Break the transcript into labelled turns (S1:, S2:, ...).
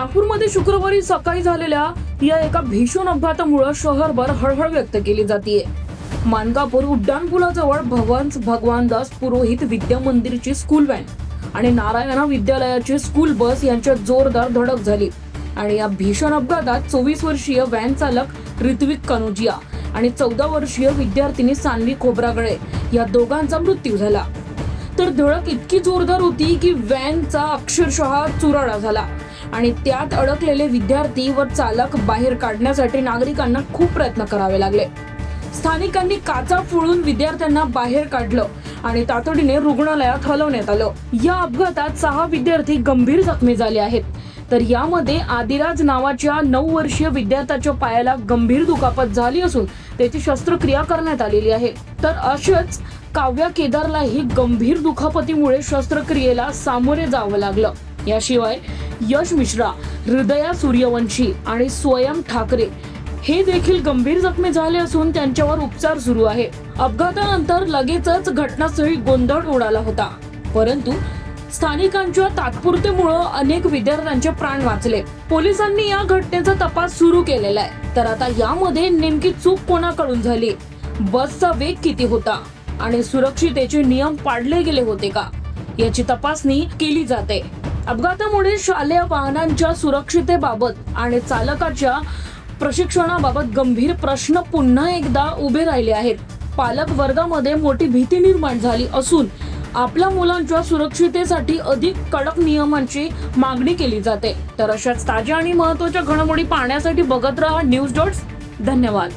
S1: नागपूरमध्ये शुक्रवारी सकाळी झालेल्या या एका भीषण अपघातामुळे शहरभर हळहळ व्यक्त केली जाते मानकापूर उड्डाणपुलाजवळ भगवान भगवान दास पुरोहित विद्या मंदिरची स्कूल व्हॅन आणि नारायणा विद्यालयाची स्कूल बस यांच्यात जोरदार धडक झाली. आणि या भीषण अपघातात चोवीस वर्षीय व्हॅन चालक ऋत्विक कनोजिया आणि चौदा वर्षीय विद्यार्थिनी सान्वी खोब्रागळे या दोघांचा मृत्यू झाला. तर धडक इतकी जोरदार होती की व्हॅनचा अक्षरशः चुराडा झाला. आणि त्यात अडकलेले विद्यार्थी व चालक बाहेर काढण्यासाठी नागरिकांना खूप प्रयत्न करावे लागले. स्थानिकांनी काचा फोडून विद्यार्थ्यांना बाहेर काढलं आणि तातडीने रुग्णालयात हलवण्यात आलं. या अपघातात सहा विद्यार्थी गंभीर जखमी झाले आहेत. तर यामध्ये आदिराज नावाच्या नऊ वर्षीय विद्यार्थ्याच्या पायाला गंभीर दुखापत झाली असून त्याची शस्त्रक्रिया करण्यात आलेली आहे. तर असेच काव्या केदारलाही गंभीर दुखापतीमुळे शस्त्रक्रियेला सामोरे जावं लागलं. याशिवाय यश मिश्रा हृदया सूर्यवंशी आणि स्वयं ठाकरे हे देखील गंभीर जखमी झाले असून त्यांच्यावर उपचार सुरू आहे. अपघातानंतर लगेचच घटनास्थळी गोंधळ उडाला होता. परंतु स्थानिकांच्या तात्पुरतेमुळं अनेक विद्यार्थ्यांचे प्राण वाचले. पोलिसांनी या घटनेचा तपास सुरू केलेला आहे. तर आता यामध्ये नेमकी चूक कोणाकडून झाली? बसचा वेग किती होता? आणि सुरक्षितेचे नियम पाडले गेले होते का? याची तपासणी केली जाते. अपघातामुळे शालेय वाहनांच्या सुरक्षितेबाबत आणि चालकाच्या प्रशिक्षणाबाबत गंभीर प्रश्न पुन्हा एकदा उभे राहिले आहेत. पालक वर्गामध्ये मोठी भीती निर्माण झाली असून आपल्या मुलांच्या सुरक्षितेसाठी अधिक कडक नियमांची मागणी केली जाते. तर अशाच ताज्या आणि महत्त्वाच्या घडामोडी पाहण्यासाठी बघत राहा न्यूज डॉट्स. धन्यवाद.